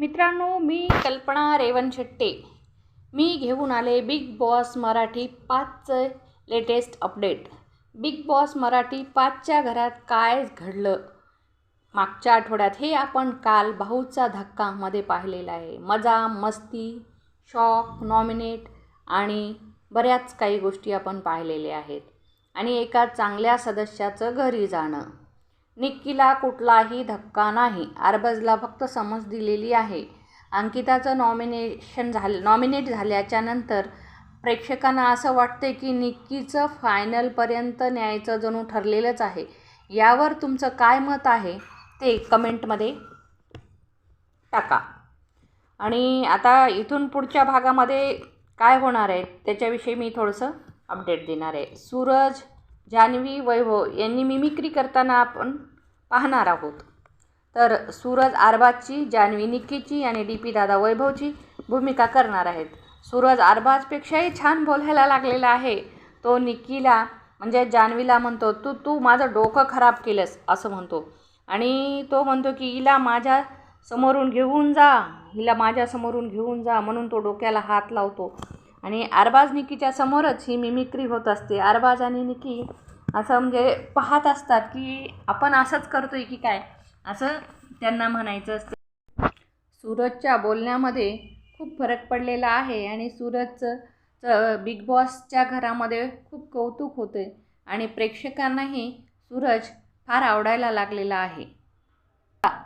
मित्रांनो मी कल्पना रेवनशेट्टे मी घेऊन आले Bigg Boss Marathi पाचचं latest update. Bigg Boss Marathi पाचच्या घरात काय घडलं? मागच्या आठवड्यात हे आपण काल भाऊचा धक्कामध्ये पाहिलेलं आहे. मजा मस्ती शॉक नॉमिनेट आणि बऱ्याच काही गोष्टी आपण पाहिलेल्या आहेत. आणि एका चांगल्या सदस्याचं घरी जाणं. निक्कीला कुठलाही धक्का नाही. आरबजला फक्त समज दिलेली आहे. अंकिताचं नॉमिनेशन झालं नॉमिनेट झाल्याच्यानंतर प्रेक्षकांना असं वाटते की निक्कीचं फायनलपर्यंत न्यायचं जणू ठरलेलंच आहे. यावर तुमचं काय मत आहे? ते कमेंटमध्ये टाका. आणि आता इथून पुढच्या भागामध्ये काय होणार आहे? त्याच्याविषयी मी थोडंसं अपडेट देणार आहे. सूरज जान्हवी वैभव यांनी मिमिक्री करताना आपण पाहणार आहोत. तर सूरज आरबाजची जान्हवी निक्कीची आणि डी पी दादा वैभवची भूमिका करणार आहेत. सूरज आरबाजपेक्षाही छान बोलायला लागलेला आहे. तो निक्कीला म्हणजे जान्हवीला म्हणतो तू तू माझं डोकं खराब केलंस असं म्हणतो. आणि तो म्हणतो की हिला माझ्या समोरून घेऊन जा हिला माझ्या समोरून घेऊन जा म्हणून तो डोक्याला हात लावतो. आणि आरबाज निकीच्या समोरच ही मिमिक्री होत असते. आरबाज आणि निकी असं म्हणजे पाहत असतात की आपण असंच करतो आहे की काय? असं त्यांना म्हणायचं असतं. सूरजच्या बोलण्यामध्ये खूप फरक पडलेला आहे आणि सूरजचं बिग बॉसच्या घरामध्ये खूप कौतुक होते आणि प्रेक्षकांनाही सूरज फार आवडायला लागलेला आहे.